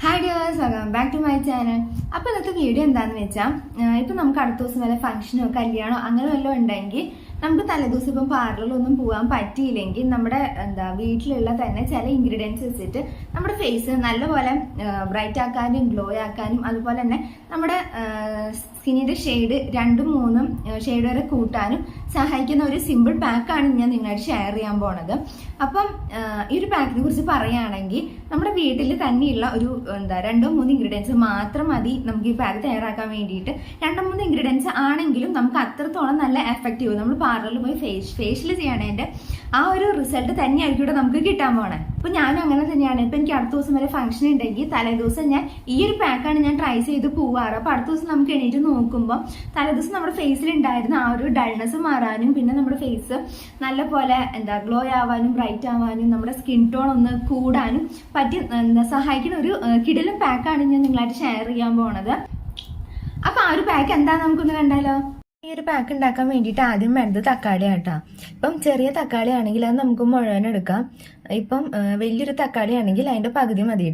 Hi dears welcome back to my channel അപ്പോൾ ഇന്നത്തെ video എന്താണെന്ന് വെച്ചാൽ ഇപ്പം നമുക്ക് അടുത്ത ദിവസം വല്ല ഫംഗ്ഷനോ കല്യാണോ അങ്ങനെ വല്ലതും ഉണ്ടെങ്കിൽ നമുക്ക് തലേദിവസം ഇപ്പം പാർലറിലൊന്നും പോകാൻ പറ്റിയില്ലെങ്കിൽ നമ്മുടെ എന്താ വീട്ടിലുള്ള തന്നെ ചില ഇൻഗ്രീഡിയൻസ് വെച്ചിട്ട് നമ്മുടെ ഫേസ് നല്ലപോലെ ബ്രൈറ്റ് ആക്കാനും ഗ്ലോ ആക്കാനും അതുപോലെ തന്നെ നമ്മുടെ സ്കിന്നിന്റെ ഷെയ്ഡ് രണ്ടും മൂന്നും ഷെയ്ഡ് വരെ കൂട്ടാനും സഹായിക്കുന്ന ഒരു സിമ്പിൾ പാക്കാണ് ഞാൻ നിങ്ങളായിട്ട് ഷെയർ ചെയ്യാൻ പോണത്. അപ്പം ഈ ഒരു പാക്കിനെ കുറിച്ച് പറയുകയാണെങ്കിൽ നമ്മുടെ വീട്ടിൽ തന്നെയുള്ള ഒരു എന്താ രണ്ടോ മൂന്ന് ഇൻഗ്രീഡിയൻസ് മാത്രം മതി നമുക്ക് ഈ പാക്ക് തയ്യാറാക്കാൻ വേണ്ടിയിട്ട്. രണ്ടോ മൂന്ന് ഇൻഗ്രീഡിയൻസ് ആണെങ്കിലും നമുക്ക് അത്രത്തോളം നല്ല എഫക്റ്റീവ് നമ്മൾ പാർലറിൽ പോയി ഫേസ് ഫേഷ്യൽ ചെയ്യണതിന്റെ ആ ഒരു റിസൾട്ട് തന്നെയായിരിക്കും നമുക്ക് കിട്ടാൻ പോണേ. അപ്പൊ ഞാനും അങ്ങനെ തന്നെയാണ്. ഇപ്പൊ എനിക്ക് അടുത്ത ദിവസം വരെ ഫംഗ്ഷൻ ഉണ്ടെങ്കിൽ തലേദിവസം ഞാൻ ഈ ഒരു പാക്കാണ് ഞാൻ ട്രൈ ചെയ്ത് പോവാറ്. അപ്പൊ അടുത്ത ദിവസം നമുക്ക് എണീറ്റ് നോക്കുമ്പോൾ തലേദിവസം നമ്മുടെ ഫേസിൽ ഉണ്ടായിരുന്ന ആ ഒരു ഡൾനെസ് മാറാനും പിന്നെ നമ്മുടെ ഫേസ് നല്ല പോലെ എന്താ ഗ്ലോ ആവാനും ബ്രൈറ്റ് ആവാനും നമ്മുടെ സ്കിൻ ടോൺ ഒന്ന് കൂടാനും പറ്റി എന്താ സഹായിക്കുന്ന ഒരു കിടലും പാക്കാണ് ഞാൻ നിങ്ങളായിട്ട് ഷെയർ ചെയ്യാൻ പോണത്. അപ്പൊ ആ ഒരു പാക്ക് എന്താ നമുക്കൊന്ന് കണ്ടാലോ? ഈ ഒരു പാക്ക് ഉണ്ടാക്കാൻ വേണ്ടിയിട്ട് ആദ്യം വേണ്ടത് തക്കാളി ആട്ടാ ഇപ്പം ചെറിയ തക്കാളി ആണെങ്കിൽ അത് നമുക്ക് മുഴുവൻ എടുക്കാം. ഇപ്പം വലിയൊരു തക്കാളി ആണെങ്കിൽ അതിന്റെ പകുതി മതി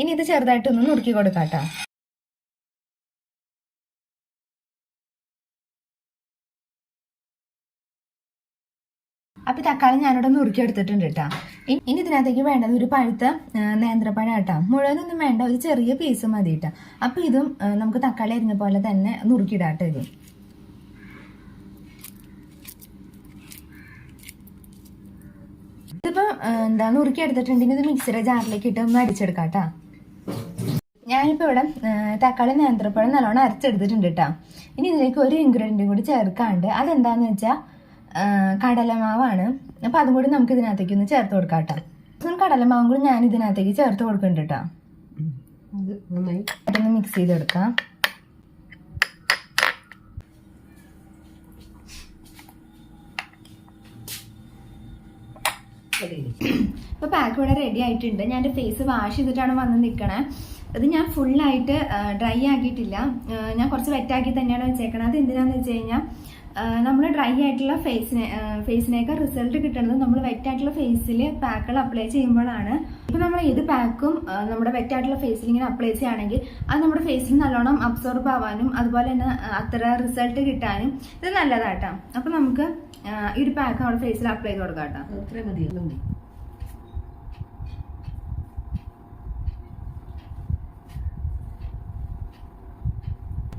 ഇനി ഇത് ചെറുതായിട്ടൊന്ന് നുറുക്കി കൊടുക്കാട്ടാ. അപ്പൊ തക്കാളി ഞാനിവിടെ നുറുക്കി എടുത്തിട്ടുണ്ട് കേട്ടാ ഇനി ഇതിനകത്തേക്ക് വേണ്ടത് ഒരു പഴുത്ത നേന്ത്രപ്പഴം കേട്ടോ മുഴുവനൊന്നും വേണ്ട ഒരു ചെറിയ പീസ് മതി കേട്ടോ അപ്പൊ ഇതും നമുക്ക് തക്കാളി അരിഞ്ഞ പോലെ തന്നെ നുറുക്കിയിടാട്ടോ ഇത്. ഇതിപ്പോ എന്താ നുറുക്കി എടുത്തിട്ടുണ്ടെങ്കിൽ ഇത് മിക്സിയുടെ ജാറിലേക്ക് ഇട്ട് ഒന്ന് അടിച്ചെടുക്കാം കേട്ടോ ഞാനിപ്പോ ഇവിടെ തക്കാളി നേന്ത്രപ്പഴം നല്ലോണം അരച്ചെടുത്തിട്ടുണ്ട് കേട്ടോ ഇനി ഇതിലേക്ക് ഒരു ഇൻഗ്രീഡിയന്റും കൂടി ചേർക്കാണ്ട്. അതെന്താന്ന് വെച്ചാൽ കടലമാവാണ്. അപ്പോൾ അതും കൂടി നമുക്ക് ഇതിനകത്തേക്ക് ഒന്ന് ചേർത്ത് കൊടുക്കാം കേട്ടോ കടലമാവും കൂടി ഞാൻ ഇതിനകത്തേക്ക് ചേർത്ത് കൊടുക്കുന്നുണ്ട് കേട്ടോ. മിക്സ് ചെയ്തെടുക്കാം. ഇപ്പൊ പാക്ക് ഇവിടെ റെഡി ആയിട്ടുണ്ട്. ഞാൻ എന്റെ ഫേസ് വാഷ് ചെയ്തിട്ടാണ് വന്ന് നിൽക്കണേ അത് ഞാൻ ഫുള്ളായിട്ട് ഡ്രൈ ആക്കിയിട്ടില്ല. ഞാൻ കുറച്ച് വെറ്റാക്കി തന്നെയാണ് വെച്ചേക്കണത് അത് എന്തിനാന്ന് വെച്ച് കഴിഞ്ഞാൽ നമ്മൾ ഡ്രൈ ആയിട്ടുള്ള ഫേസിനെ ഫേസിനേക്കാൾ റിസൾട്ട് കിട്ടുന്നത് നമ്മൾ വെറ്റ് ആയിട്ടുള്ള ഫേസിൽ പാക്കുകൾ അപ്ലൈ ചെയ്യുമ്പോഴാണ്. ഇപ്പം നമ്മൾ ഏത് പാക്കും നമ്മുടെ വെറ്റ് ആയിട്ടുള്ള ഫേസിൽ ഇങ്ങനെ അപ്ലൈ ചെയ്യുകയാണെങ്കിൽ അത് നമ്മുടെ ഫേസിൽ നല്ലോണം അബ്സോർബ് ആവാനും അതുപോലെ തന്നെ അത്ര റിസൾട്ട് കിട്ടാനും ഇത് നല്ലതാട്ടോ. അപ്പോൾ നമുക്ക് ഈ ഒരു പാക്ക് നമ്മുടെ ഫേസിൽ അപ്ലൈ ചെയ്ത് കൊടുക്കാം കേട്ടോ അത്രയും മതി അത് മതി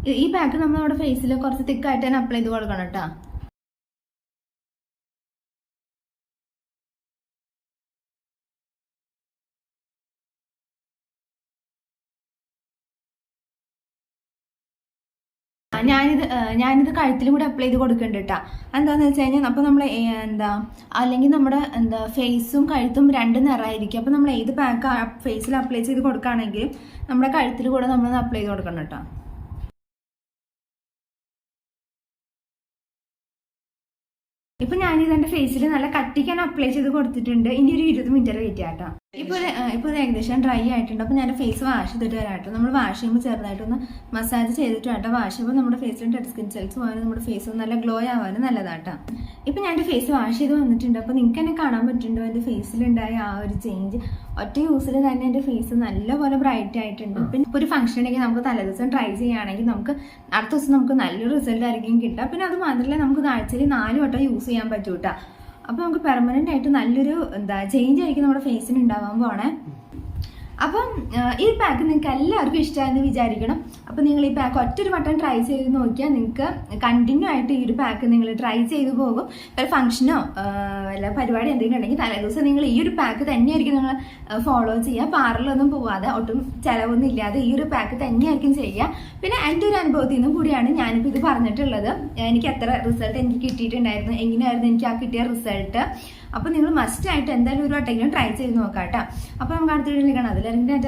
ഈ- പാക്ക് നമ്മൾ നമ്മുടെ ഫേസിൽ കുറച്ച് തിക്ക് ആയിട്ട് തന്നെ അപ്ലൈ ചെയ്ത് കൊടുക്കണം കേട്ടോ ഞാനിത് ഞാനിത് കഴുത്തിലും കൂടി അപ്ലൈ ചെയ്ത് കൊടുക്കുന്നുണ്ട് കേട്ടോ എന്താന്ന് വെച്ച് കഴിഞ്ഞാൽ അപ്പോൾ നമ്മൾ എന്താ അല്ലെങ്കിൽ നമ്മുടെ എന്താ ഫേസും കഴുത്തും രണ്ട് നിറമായിരിക്കും. അപ്പോൾ നമ്മൾ ഏത് പാക്ക് ഫേസിൽ അപ്ലൈ ചെയ്ത് കൊടുക്കുകയാണെങ്കിൽ നമ്മുടെ കഴുത്തിൽ കൂടെ നമ്മൾ അപ്ലൈ ചെയ്ത് കൊടുക്കണം കേട്ടോ ഇപ്പൊ ഞാനിത് എന്റെ ഫേസിൽ നല്ല കട്ടിക്കാൻ അപ്ലൈ ചെയ്ത് കൊടുത്തിട്ടുണ്ട്. ഇനി ഒരു ഇരുപത് മിനിറ്റ് വെയിറ്റ് ഇപ്പൊ ഇപ്പോൾ ഇപ്പൊ ഇത് ഏകദേശം ഡ്രൈ ആയിട്ടുണ്ട്. അപ്പോൾ ഞാൻ ഫേസ് വാഷ് ചെയ്തിട്ട് വരാട്ടോ നമ്മൾ വാഷ് ചെയ്യുമ്പോൾ ചെറുതായിട്ടൊന്ന് മസാജ് ചെയ്തിട്ട് വേട്ടോ വാഷ് ചെയ്യുമ്പോൾ നമ്മുടെ ഫേസിൽ ഡെഡ് സ്കിൻ സെൽസ് പോകാനും നമ്മുടെ ഫേസ് നല്ല ഗ്ലോ ആവാനും നല്ലതാട്ടോ ഇപ്പൊ ഞാൻ എന്റെ ഫേസ് വാഷ് ചെയ്ത് വന്നിട്ടുണ്ട്. അപ്പോൾ നിങ്ങൾക്ക് തന്നെ കാണാൻ പറ്റുന്നുണ്ടോ? എന്റെ ഫേസിലുണ്ടായ ആ ഒരു ചേഞ്ച് ഒറ്റ യൂസിൽ തന്നെ എന്റെ ഫേസ് നല്ലപോലെ ബ്രൈറ്റ് ആയിട്ടുണ്ട്. പിന്നെ ഒരു ഫംഗ്ഷൻ ഉണ്ടെങ്കിൽ നമുക്ക് തലേദിവസം ട്രൈ ചെയ്യുകയാണെങ്കിൽ നമുക്ക് അടുത്ത ദിവസം നമുക്ക് നല്ലൊരു റിസൾട്ട് ആയിരിക്കും കിട്ടുക. പിന്നെ അത് മാത്രമല്ല നമുക്ക് ആഴ്ചയിൽ നാല് വട്ടം യൂസ് ചെയ്യാൻ പറ്റൂ അപ്പൊ നമുക്ക് പെർമനന്റ് ആയിട്ട് നല്ലൊരു എന്താ ചേഞ്ച് ആയിരിക്കും നമ്മുടെ ഫേസിന് ഉണ്ടാവാൻ പോണേ. അപ്പം ഈ പാക്ക് നിങ്ങൾക്ക് എല്ലാവർക്കും ഇഷ്ടമായെന്ന് വിചാരിക്കണം. അപ്പം നിങ്ങൾ ഈ പാക്ക് ഒറ്റൊരു വട്ടം ട്രൈ ചെയ്ത് നോക്കിയാൽ നിങ്ങൾക്ക് കണ്ടിന്യൂ ആയിട്ട് ഈ ഒരു പാക്ക് നിങ്ങൾ ട്രൈ ചെയ്ത് പോകും. ഒരു ഫംഗ്ഷനോ വല്ല പരിപാടി എന്തെങ്കിലും ഉണ്ടെങ്കിൽ തലേദിവസം നിങ്ങൾ ഈ ഒരു പാക്ക് തന്നെയായിരിക്കും നിങ്ങൾ ഫോളോ ചെയ്യുക. പാർലറൊന്നും പോവാതെ ഒട്ടും ചിലവൊന്നും ഇല്ലാതെ ഈ ഒരു പാക്ക് തന്നെയായിരിക്കും ചെയ്യുക. പിന്നെ എന്റെ ഒരു അനുഭവത്തിൽ നിന്നും കൂടിയാണ് ഞാനിപ്പോൾ ഇത് പറഞ്ഞിട്ടുള്ളത്. എനിക്ക് എത്ര റിസൾട്ട് എനിക്ക് കിട്ടിയിട്ടുണ്ടായിരുന്നു എങ്ങനെയായിരുന്നു എനിക്ക് ആ കിട്ടിയ റിസൾട്ട് അപ്പോൾ നിങ്ങൾ മസ്റ്റായിട്ട് എന്തായാലും ഒരു വട്ടെങ്കിലും ട്രൈ ചെയ്ത് നോക്കാം കേട്ടോ അപ്പോൾ നമുക്ക് അടുത്ത വീട്ടിൽ കാണാം. അതിലെങ്കിൽ